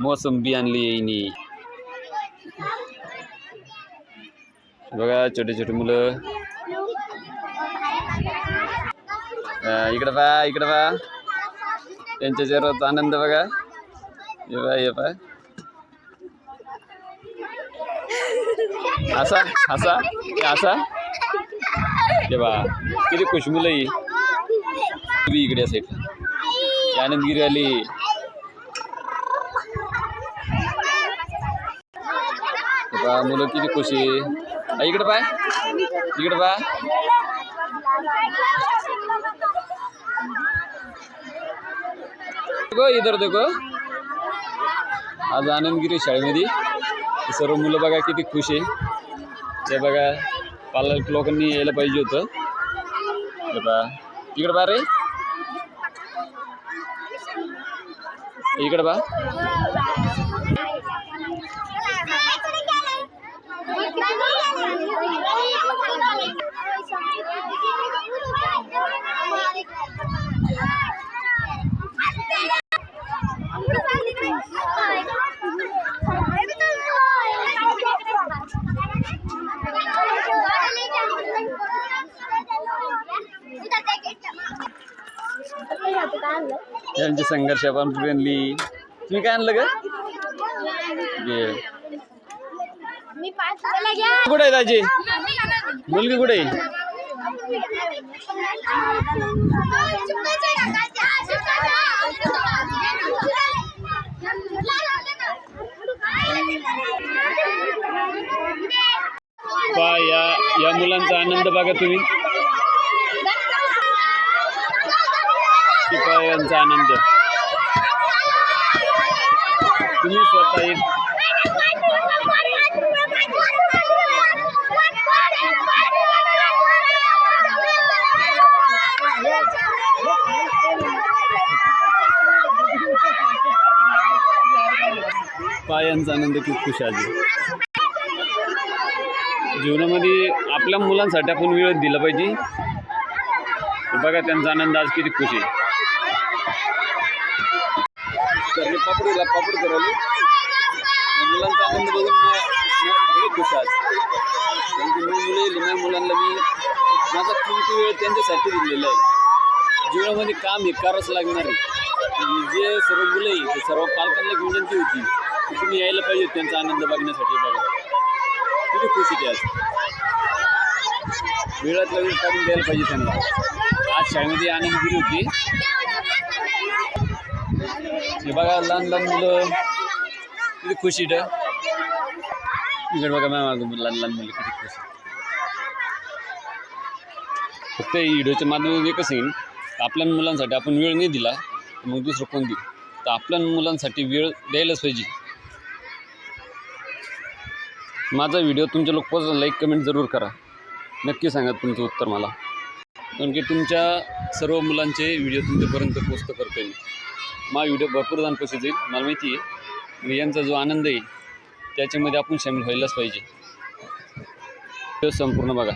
मोसंबी आणली येईनी बघा छोटे छोटे मुलं. अं, इकडं पहा इकडं पहा. त्यांच्या चेहऱ्याचा आनंद बघा. ये पहा हे पहा. असा असा हे असा हे बा किती खुश मुलं ही. इकडे असेल आनंदगिरी आली. बा मुलं किती खुश आहे. इकडे पाय. इकडे पाय. देखो इधर देखो. आज आनंदगिरी शाळेमध्ये. सर्व मुलं बघा किती खुश आहे. ते बघा पालक लोकांनी यायला पाहिजे होतं. हे बघा इकडे बा रे. इकडे बा यांची संघर्ष आपण आणली तुम्ही काय आणलं का घे. मी पाच चला घ्या. कुठे आहे दाजी? मुलगी कुठे आहे? पा या या मुलांचा आनंद बघा तुम्ही. पा यांचा आनंद. तुम्ही स्वतः एक पायांचा आनंद खूप खुश आहे. जीवनामध्ये आपल्या मुलांसाठी आपण वेळ दिला पाहिजे. बघा त्यांचा आनंद आज किती खुश आहे. आणि पापडीला पापड करायला मुलांचा आनंद बघून मी- खुश आज. कारण की मी मुलं येईल माझ्या मुलांना मी माझा किमती वेळ त्यांच्यासाठी दिलेला आहे. जीवनामध्ये काम हे करावंच लागणार आहे. आणि जे सर्व मुलं आहे ते सर्व पालकांना एक विनंती होती की तुम्ही यायला पाहिजे त्यांचा आनंद बघण्यासाठी बघा. किती खुशी ते आज. वेळातला वेळ काढून द्यायला पाहिजे त्यांना. आज शाळेमध्ये आनंद दिली होती हे बघा लहान लहान मुलं. किती खुशी इथं. इकडे बघा मॅम लहान लहान मुलं किती खुश फक्त व्हिडिओच्या माध्यमातून एकच येईल आपल्या मुलांसाठी आपण वेळ नाही दिला मग दुसरं कोण देऊ तर आपल्या मुलांसाठी वेळ द्यायलाच पाहिजे. माझा व्हिडिओ तुमच्या लोक पोहोचला लाईक कमेंट जरूर करा. नक्की सांगा तुमचं उत्तर मला. कारण की तुमच्या सर्व मुलांचे व्हिडिओ तुमच्यापर्यंत पोस्ट करतो मी मा व्हिडिओ भरपूर जण कसे जाईल मला माहिती आहे. यांचा जो आनंद आहे त्याच्यामध्ये आपण सामील व्हायलाच पाहिजे. तो संपूर्ण बघा.